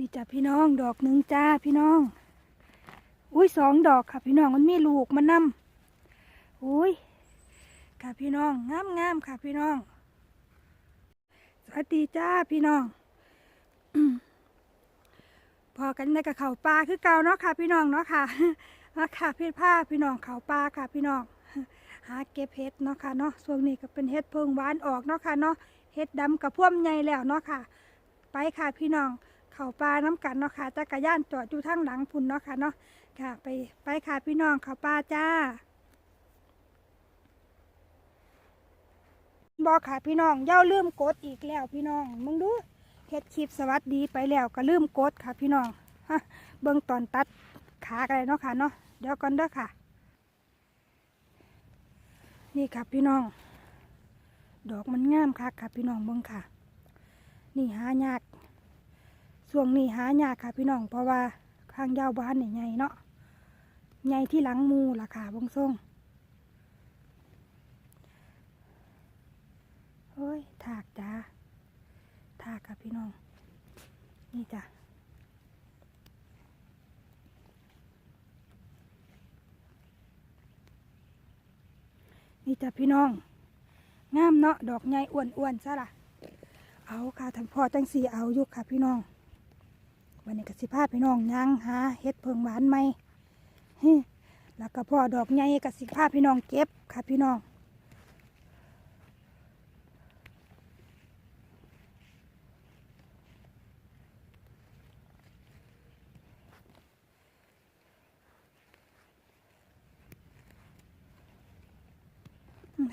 นี่จ้ะพี่น้องดอกหนึ่งจ้าพี่น้อง อุ้ยสองดอกค่ะพี่น้องมันมีลูกมันนำอุ้ยค่ะพี่น้องงามงามค่ะพี่น้อง สวัสดีจ้าพี่น้องพอกันในกับเขาปลาคือเก่าเนาะค่ะ พี่น้องเนาะค่ะมาค่ะพี่ผ้าพี่น้องเขาปลาค่ะพี่น้องหาเก็บเห็ดเนาะค่ะเนาะช่วงนี้ก็เป็นเห็ดเพิงหวานออกเนาะค่ะเนาะเห็ดดำกับพ่วมใหญ่แล้วเนาะค่ะ ไปค่ะพี่น้อง เขาปลาน้ำกันเนาะค่ะจักรยานจอดอยู่ทางหลังพุ่นเนาะค่ะเนาะค่ะไปไปค่ะพี่น้องเขาปลาจ้าบอกค่ะพี่น้องเย่าลืมกดอีกแล้วพี่น้องมึงดูเฮ็ดคลิปสวัสดีไปแล้วก็ลืมกดค่ะพี่น้องฮะเบิ่งตอนตัดขากันเลยเนาะค่ะเนาะเดี๋ยวก่อนเด้อค่ะ นี่ค่ะพี่น้อง ดอกมันงามค่ะค่ะพี่น้องเบิ่งค่ะ นี่หายาก ช่วงนี้หายากค่ะพี่น้องเพราะว่าข้างยาวบ้านเนี่ยใหญ่เนาะใหญ่ที่หลังมูล่ะค่ะบงส่งเฮ้ยถากจ้าถากค่ะพี่น้อง นี่จ้ะนี่จ้ะพี่น้อง งามเนาะดอกใหญ่อ้วนๆซะล่ะ เอาค่ะท่านพ่อจังสีเอายู่ค่ะพี่น้อง วันนี้ก็สิพาพี่น้องย่างหาเฮ็ดเพิงหวานไหมฮ้แล้วก็พ่อดอกใหญ่ก็สิพาพี่น้องเก็บค่ะพี่น้อง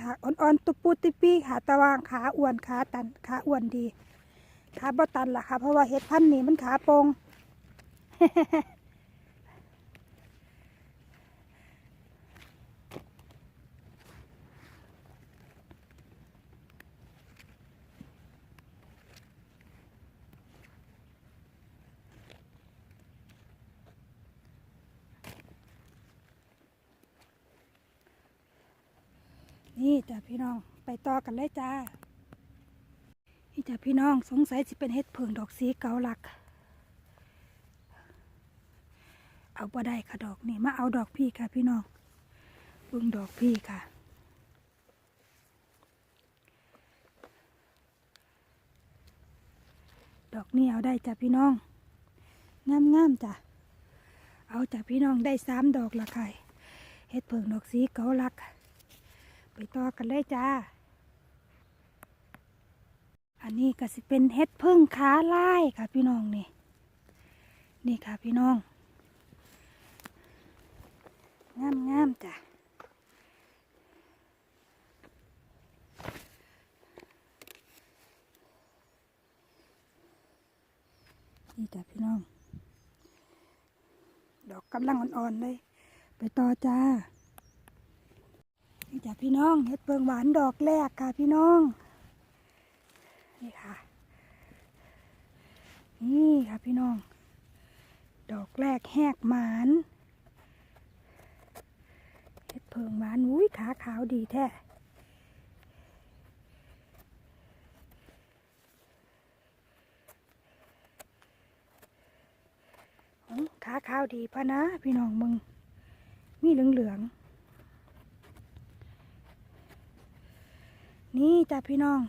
ขาอ่อนๆตุปูติปีขาตะวางขาอ้วนขาตันขาอ้วนดีขาบ่ตันล่ะค่ะเพราะว่าเห็ดพันธุ์นี้มันขาโปง นี่จ้ะพี่น้องไปต่อกันเลยจ้านี่จ้ะพี่น้องสงสัยสิเป็นเห็ดเพิงดอกสีเกาหลัก เอาบ่ได้ค่ะดอกนี่มาเอาดอกพี่ค่ะพี่น้องเบิ่งดอกพี่ค่ะ ดอกนี่เอาได้จ้ะพี่น้องงามงามๆจ้ะเอาจ้ะพี่น้องได้สามดอกละค่ะเห็ดเพิงดอกสีเกาลัก ไปต่อกันเลยจ้า อันนี้ก็สิเป็นเห็ดพึ่งขาลายค่ะพี่น้องนี่ นี่ค่ะพี่น้อง งามงามๆจ้ะนี่จ้ะพี่น้อง ดอกกำลังอ่อนๆเลย ไปต่อจ้า นี่จ้ะพี่น้องเห็ดเปิงหวานดอกแรกค่ะพี่น้อง นี่ค่ะ นี่ค่ะพี่น้อง ดอกแรกแหกหมาน เห็ดเพิงหวานอุ้ยขาขาวดีแท้ขาขาวดีพะนะ พี่น้องมึง มีเหลืองเหลืองนี่จ้ะพี่น้อง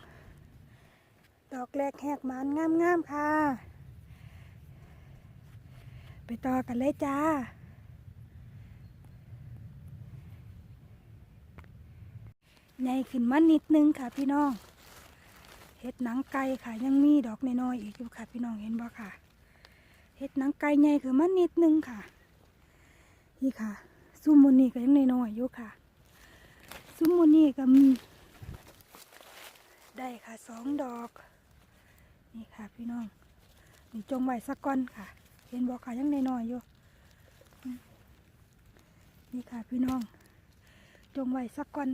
ดอกแรกแหกมันงามๆค่ะ ไปต่อกันเลยจ้า ใหญ่ขึ้นมานิดนึงค่ะพี่น้องเห็ดหนังไก่ค่ะยังมีดอกน้อยๆอีกอยู่ค่ะ พี่น้องเห็นบ่ค่ะเห็ดหนังไก่ใหญ่ขึ้นมานิดนึงค่ะ นี่ค่ะซุมมูนี่ก็ยังน้อยๆอยู่ค่ะซุมมูนี่ก็มี ได้ค่ะสองดอก นี่ค่ะพี่น้องนี่จงไว้สักก้อนค่ะ เห็นบอกค่ะยังน้อยๆอยู่นี่ค่ะพี่น้อง จงไว้สักก้อน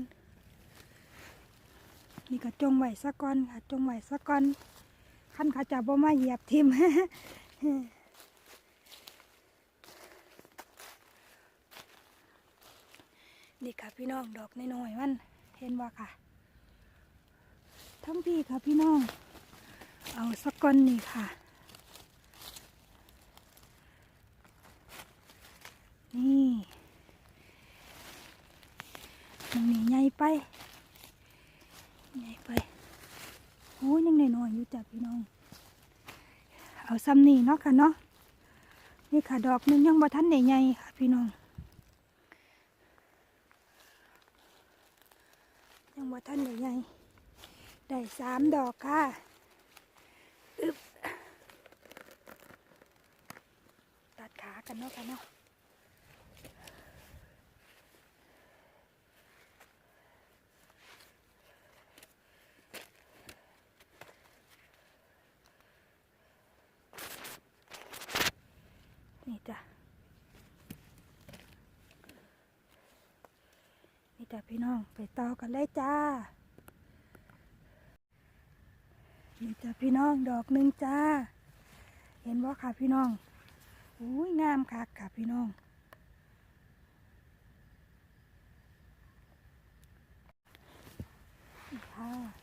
นี่ก็จงไวสัก้อนค่ะจงไวสัก้อนขั้นขาจับบ่มาเหยียบทิมนี่ค่ะพี่น้องดอกน้อยๆมันเห็นบ่ค่ะ ทั้งพี่ค่ะพี่น้อง เอาสักก้อนนี่ค่ะ นี่มันมีใหญ่ไป พี่น้อง เอาซ้ำนี่เนาะค่ะเนาะนี่ค่ะดอกหนึงยังบ่ทันได้ใหญ่ค่ะพี่น้องยังบ่ทันได้ใหญ่ได้สามดอกค่ะอึบตัดขากันเนาะค่ะเนาะ จ้ะพี่น้อง ไปต่อกันเลยจ้า นี่จ้ะพี่น้องดอกหนึ่งจ้า เห็นว่าค่ะพี่น้องอุ้ยงามค่ะค่ะพี่น้อง ค่ะ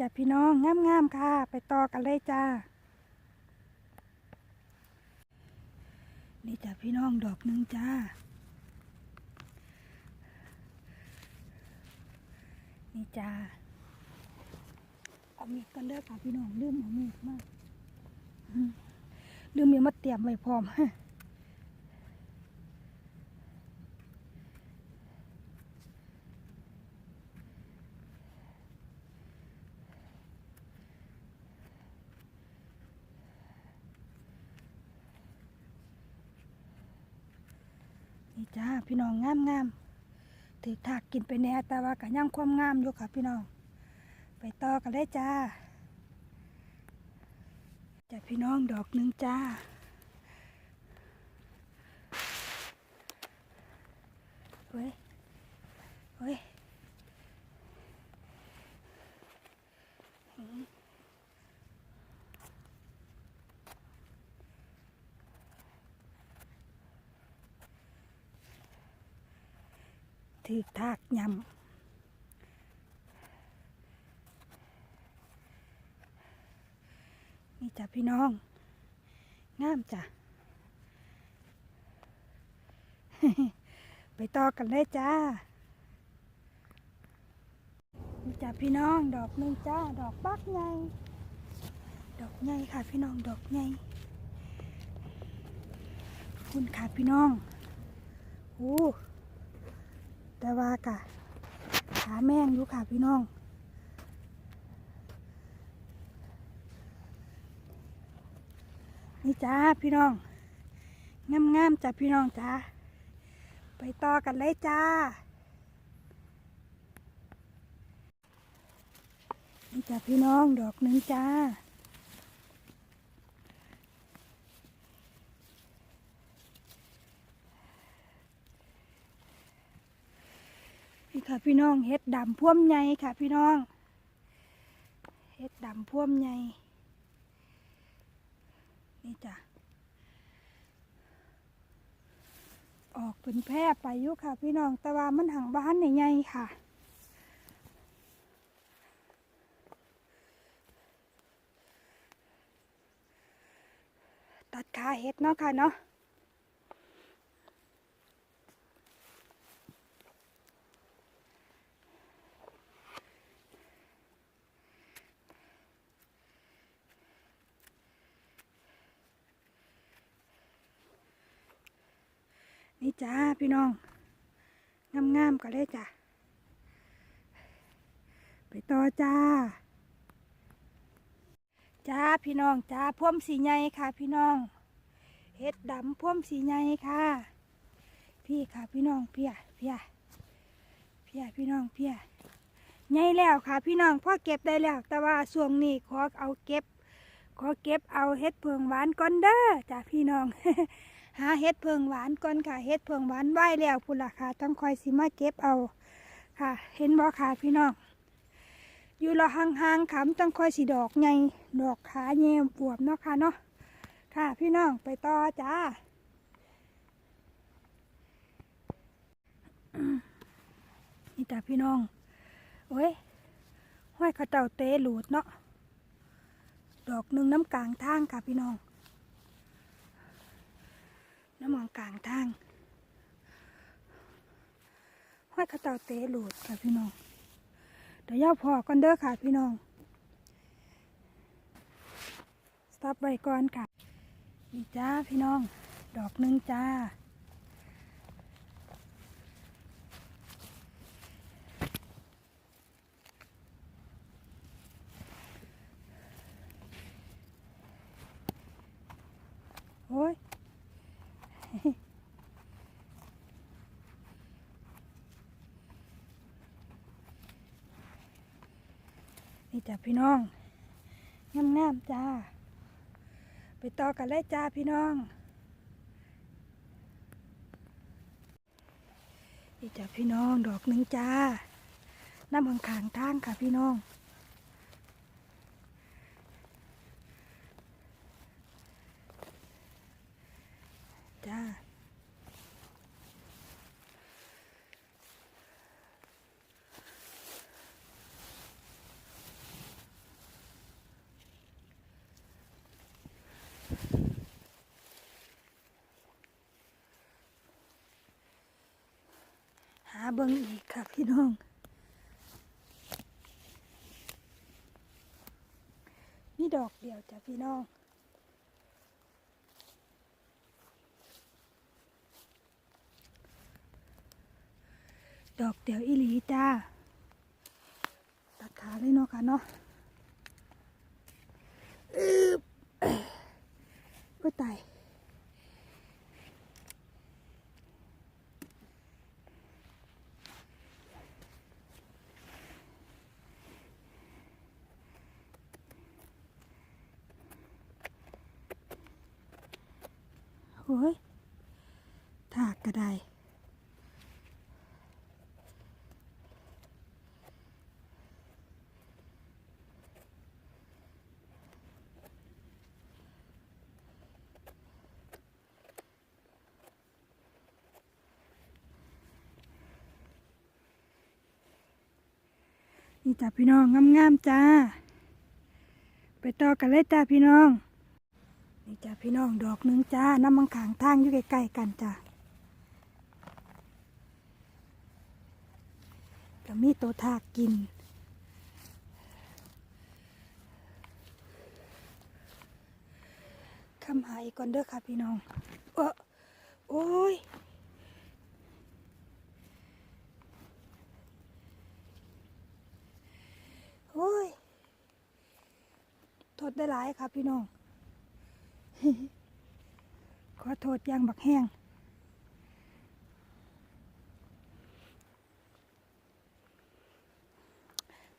จ้ะพี่น้องงามๆค่ะ ไปต่อกันเลยจ้า นี่จ้ะพี่น้องดอกหนึ่งจ้า นี่จ้าเอามีดกันเด้อค่ะพี่น้องลืมเอามีดมากอืมลืมมีมาเตรียมไว้พร้อม พี่น้องงามงามๆถือถากกินไปแน่แต่ว่าก็ยังความงามอยู่ค่ะพี่น้อง ไปต่อกันเลยจ้าจ้าพี่น้องดอกหนึ่งจ้าเฮ้ยเฮ้ย ถือถากยำนี่จ้ะพี่น้อง งามจ้ะ ไปต่อกันเลยจ้า นี่จ้ะพี่น้อง ดอกนึงจ้า ดอกบักใหญ่ดอกใหญ่ค่ะพี่น้อง ดอกใหญ่คุณค่ะพี่น้อง โอ้ แต่ว่ากะขาแม่งอยู่ค่ะพี่น้อง นี่จ้าพี่น้องงามๆจ้ะพี่น้องจ้าไปต่อกันเลยจ้า นี่จ้ะพี่น้องดอกหนึ่งจ้า นี่ ค่ะพี่น้องเฮ็ดดำพ่วมใหญ่ค่ะพี่น้องเฮ็ดดำพ่วมใหญ่นี่จ้ะออกเป็นแพร่ไปยู่ค่ะ พี่น้องแต่ว่ามันห่างบ้านใหญ่ๆค่ะตัดขาเห็ดเนาะค่ะเนาะ นี่จ้าพี่น้องงามๆก็ได้จ้ะ ไปต่อจ้า จ้าพี่น้องจ้าพ่วมสีใหญ่ค่ะ พี่น้องเฮ็ดดำพ่วมสีใหญ่ค่ะ พี่ค่ะพี่น้องเพียเพียเพียพี่น้องเพียใหญ่แล้วค่ะ พี่น้องพ่อเก็บได้แล้ว แต่ว่าช่วงนี้ขอเอาเก็บ ขอเก็บเอาเฮ็ดเพิงหวานก่อนเด้อจ้าพี่น้อง หาเฮ็ดเพิงหวานก่อนค่ะเฮ็ดเพิงหวานไหวแล้วพุ่นล่ะค่ะต้องคอยสิมาเก็บเอาค่ะ เห็นบ่ค่ะพี่น้องอยู่ละห่างๆขำต้องคอยสิดอกไงดอกขาแยมบวบเนาะค่ะเนาะค่ะ พี่น้องไปต่อจ้านี่จ้ะพี่น้องโอ้ยห้อยเขาเจ้าเตะหลูดเนาะดอกหนึ่งน้ำกลางทางค่ะพี่น้อง น้ำมองกลางทางห้อยเขาเจ้าเตะหลูดค่ะพี่น้อง เดี๋ยวย่าพอกันเด้อค่ะพี่น้อง สต็อปไว้ก่อนค่ะนี่จ้าพี่น้อง ดอกหนึ่งจ้า โอ้ย จ้ะพี่น้องงามงามๆจ้า ไปต่อกันเลยจ้าพี่น้อง นี่จ้ะพี่น้องดอกหนึ่งจ้าน้ำขางทางค่ะพี่น้อง เบิ้งอีกค่ะพี่น้อง นี่ดอกเดียวจ้ะพี่น้องดอกเดียวอีหลีจ้าตัดขาเลยเนาะค่ะเนาะอึ๊บก็ตาย โอ้ยถา ก็ได้ นี่จ้ะพี่น้องงามๆจ้า ไปต่อกันเลยจ้าพี่น้อง นี่จ้าพี่น้องดอกหนึงจ้า น้ำมังขางทางอยู่ใกล้ๆกันจ้า มีตัวทากกิน คำหายก่อนเด้อค่ะพี่น้องเออโอ้ยโอ้ยทษได้หลายครับพี่น้อง ขอโทษยางบักแห้ง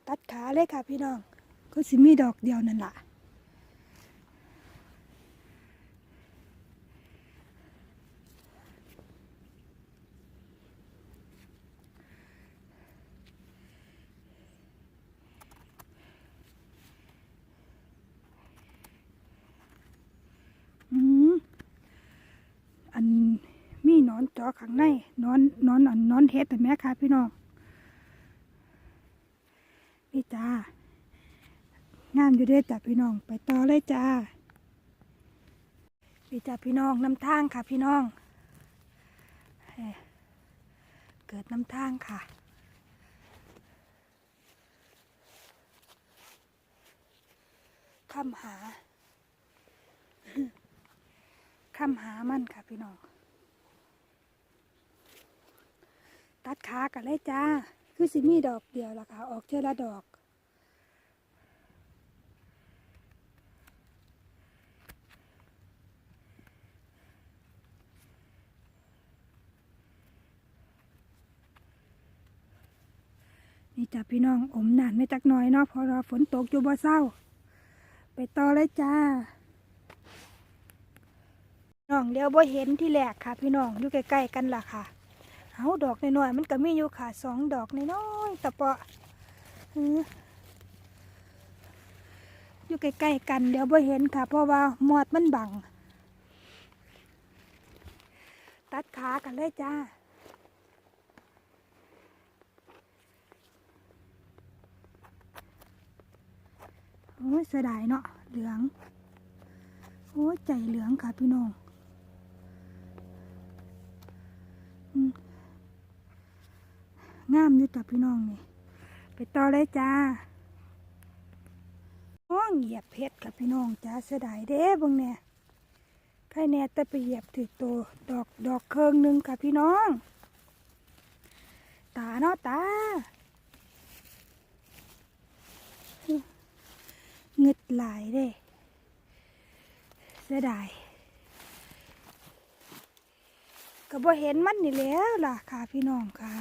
ตัดขาเลยค่ะพี่น้องก็สิมีดอกเดียวนั่นล่ะอืมอันมีนอนจอข้างในนอนนอนอันนอนเห็ดแต่แม่ค่ะพี่น้อง พี่จ้างามอยู่เด้จ้ะพี่น้อง ไปต่อเลยจ้าพี่จ้าพี่น้องน้ำทางค่ะพี่น้องเอเกิดน้ำทางค่ะคำหาคำหามันค่ะพี่น้อง ตัดขากันเลยจ้า คือสิมีดอกเดียวล่ะค่ะ ออกเจอละดอก นี่จ้ะพี่น้องอมนานไม่จักน่อยเนาะพอราฝนตกอยู่บ่เศร้า ไปต่อเลยจ้าน้องเดี๋ยวบ่เห็นที่แรกค่ะ พี่น้องอยู่ใกล้ๆกันล่ะค่ะ เอาดอกน้อยๆมันก็มีอยู่ค่ะสองดอกน้อยๆตะเปาะอยู่ใกล้ๆกัน เดี๋ยวบ่เห็นค่ะ เพราะว่าหมอดมันบัง ตัดขากันเลยจ้าโอ้ยเสียดายเนาะเหลือง โอ้ยใจเหลืองค่ะพี่น้อง อืม งามอยู่จ้ะพี่น้องนี่ ไปต่อเลยจ้าน้องเหยียบเพชรค่ะพี่น้องจ้าเสียดายเด้บังเนี่ยใครแน่แต่ไปเหยียบถือตัวดอกดอกเคิงหนึ่งค่ะพี่น้อง ตาเนาะตาเงึดหลายเด้เสียดายก็บ่เห็นมันนี่แล้วล่ะค่ะพี่น้องค่ะ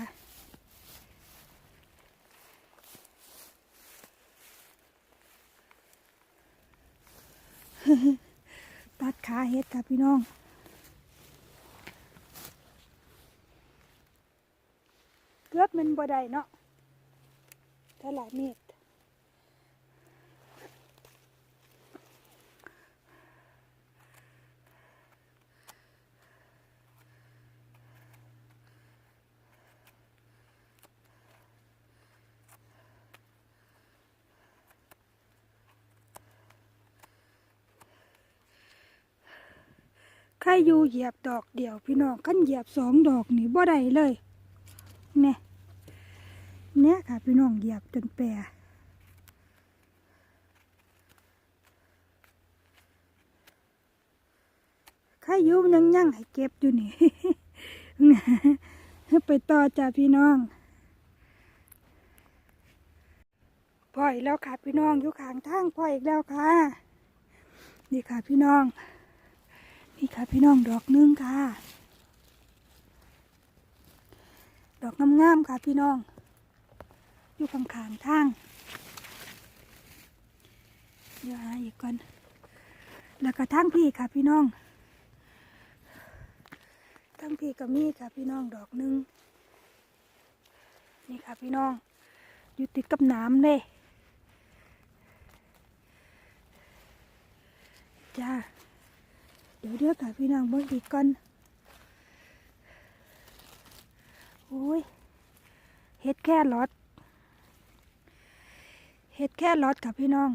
ตัดขาเห็ดค่ะพี่น้องเกือบมันบ่ได้เนาะถ้าไหร่เมต รใครอยู่เหยียบดอกเดียวพี่น้องขั้นเหยียบสองดอกนี่บ่ได้เลยเนี่ยเนี่ยค่ะพี่น้องเหยียบจนแปรใครอยู่ยังยังให้เก็บอยู่นี่ไปต่อจ้าพี่น้องปล่อยแล้วค่ะพี่น้องอยู่ข้างทางปล่อยอีกแล้วค่ะ นี่ค่ะพี่น้อง นี่ค่ะพี่น้องดอกหนึงค่ะ ดอกงามๆค่ะพี่น้อง อยู่ข้างๆทางเดี๋ยวหาอีกก่อน แล้วก็ทางพี่ค่ะพี่น้องทางพี่ก็มีค่ะพี่น้องดอกหนึง นี่ค่ะพี่น้อง อยู่ติดกับน้ำเลยจ้า ดี๋ยวเดี๋ยวค่ะพี่น้องเบิ่งอีกก่อนโอ้ยเห็ดแค่รอดเห็ดแค่รอดค่ะพี่น้อง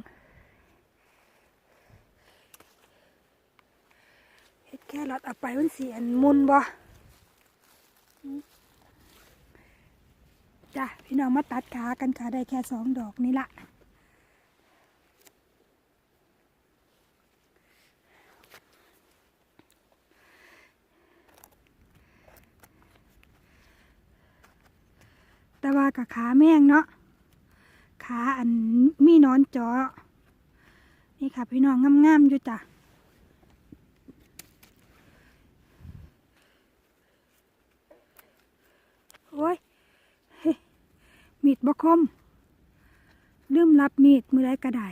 เห็ดแค่รอดเอาไปมันเสียนมุนบ่จ้ะพี่น้องมาตัดขากันค่ะได้แค่สองดอกนี่ละ ว่ากับขาแม่งเนาะขาอันมีนอนจาะนี่ค่ะพี่น้องงามๆอยู่จ้ะโอ้ยมีดบกคมลืมรับมีดมือไรก็ได้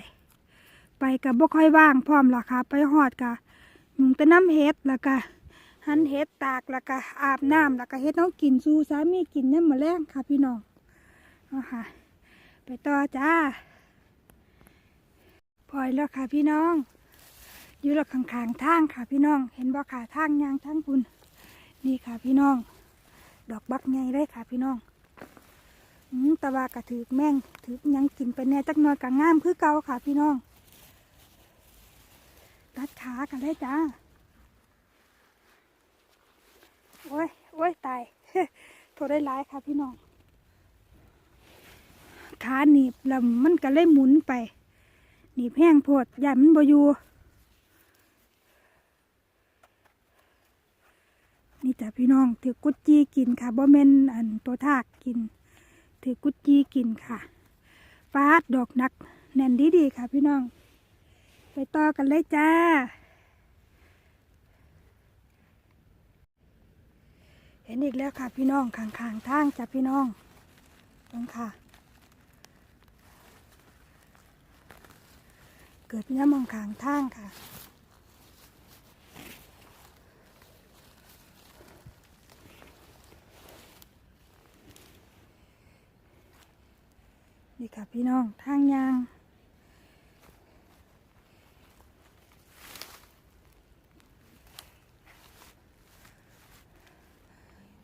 ไปกับบ่ค่อยว่างพร้อมล่ะค่ะไปหอดกะยุงแต่น้ำเฮ็ดแล้วก็หันเฮ็ดตากแล้วก็อาบน้ำแล้วก็เฮ็ดน้องกินสู่สามีกินเนี่ยามมาแรงค่ะพี่น้อง เอาค่ะ ไปต่อจ้าพลอยแล้วค่ะพี่น้อง อยู่หลักข้างๆทางค่ะพี่น้อง เห็นบ่ค่ะทางยางทางคุณนี่ค่ะพี่น้อง ดอกบักไงได้ค่ะพี่น้องอืมตะวากระถือแม่งถือยังกินไปแน่จักหน่อยกะงามคือเก่าค่ะพี่น้องตัดขากันได้จ้า โอ้ยโอ้ยตายโทษได้ร้ายค่ะพี่น้อง ขาหนีบแล้วมันก็เลยหมุนไป หนีบแห้งโพดยานมันบอยู่นี่จ้ะพี่น้องถือกุดจีกินค่ะบ่แม่นอันตัวทากกิน ถือกุดจีกินค่ะฟาดดอกนัก แน่นดีดีๆค่ะพี่น้อง ไปต่อกันเลยจ้า เห็นอีกแล้วค่ะพี่น้องข้างๆทางจ้ะพี่น้องตรงค่ะ เกิดเนี่ยมองขางท่างค่ะ นี่ค่ะพี่น้องทางยาง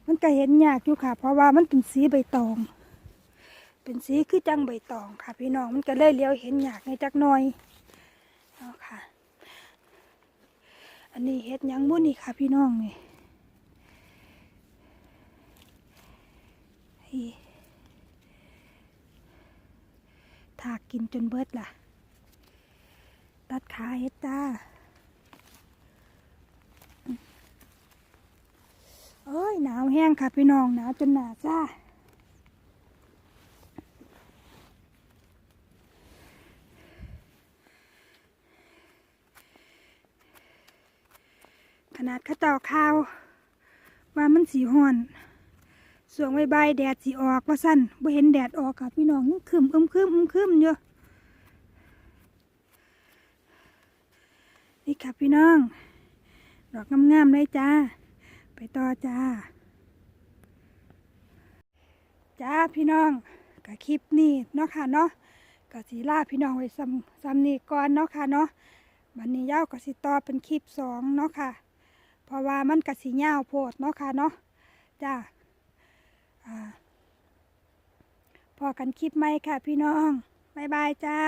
มันก็เห็นยากอยู่ค่ะ เพราะว่ามันเป็นสีใบตอง เป็นสีคือจังใบตองค่ะ พี่น้องมันก็เลยเลี้ยวเห็นยากในจักหน่อย เอาค่ะ อันนี้เห็ดยังบุ่นี่ค่ะพี่น้องนี่ถากกินจนเบิดล่ะ ตัดขาเห็ดจ้าโอ้ยหนาวแห้งค่ะพี่น้องหนาวจนหนาจ้า ขนาดข้าเจ้าข้าว ว่ามันสีห่อนส่วงใบใบแดดสีออกว่าสั้นบ่เห็นแดดออกค่ะพี่น้องยังคืมอึมคืมอึมคืมอยู่นี่ค่ะพี่น้อง ดอกงามๆเลยจ้า ไปต่อจ้า จ้าพี่น้องกับคลิปนี้เนาะค่ะเนาะกับสีลาพี่น้องไว้ซ้ำซ้ำนี้ก่อนเนาะค่ะเนาะวันนี้ยากับสีต่อเป็นคลิปสองเนาะค่ะ เพราะว่ามันกับสีเงาโพดเนาะค่ะเนาะจ้าอ่าพอกันคลิปไหมค่ะพี่น้อง บ๊ายบายจ้า